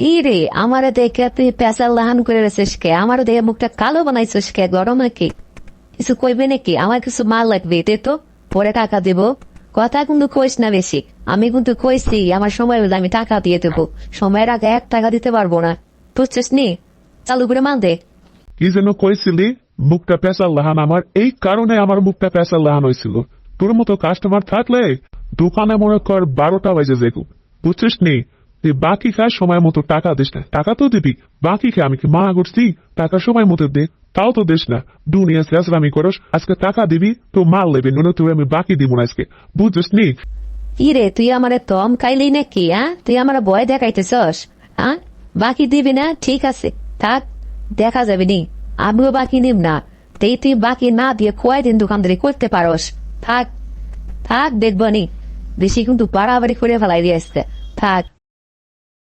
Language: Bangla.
ই রে আমারে দেখে তুই পেশাল লাহান করে রেছিস কে? আমার দেখে মুখটা কালো বানাইছিস কে? গরম নাকি? কিছু কইবে নাকি? আমার কিছু মাল লাগবে, দে তো। পরে টাকা দেব। কথা কিন্তু কইস না বেশি। আমি কিন্তু কইছি, আমার সময় হলে আমি টাকা দিয়ে দেবো। সময়ের আগে এক টাকা দিতে পারব না। বুঝছিস নি? চালু করে মাল দে। কি যেন কইছিলি? মুখটা পেঁচাল লাহান আমার। এই কারণে আমার মুখটা পেঁচাল লাহান হয়েছিল তোর মতো কাস্টমার থাকলে দোকানে মনে কর বারোটা বাজে যেগু বুঝছিস নি? তুই বাকি খাস সময় মতো টাকা দিস না। টাকা তো দিবি। বাকি খা, আমি কি মানা করছি? টাকা সময় মতো দে। তাও তো দিস না। দুনিয়া করস, আজকে টাকা দিবি, তো মাল লেবি নুনে তুই আমি বাকি দিব না আজকে। বুঝছিস নি? ই রে, তুই আমারে তম খাইলি নাকি হ্যাঁ তুই আমার ভয় দেখাইতেছস হ্যাঁ বাকি দিবি না? ঠিক আছে, থাক, দেখা যাবে নি। আমিও বাকি নিব না। তেই তুই বাকি না দিয়ে কয় দিন দোকানদারি করতে পারস? থাক থাক, দেখব নি। বেশি কিন্তু বাড়াবাড়ি করে ফেলাই দিয়ে আসছে। থাক।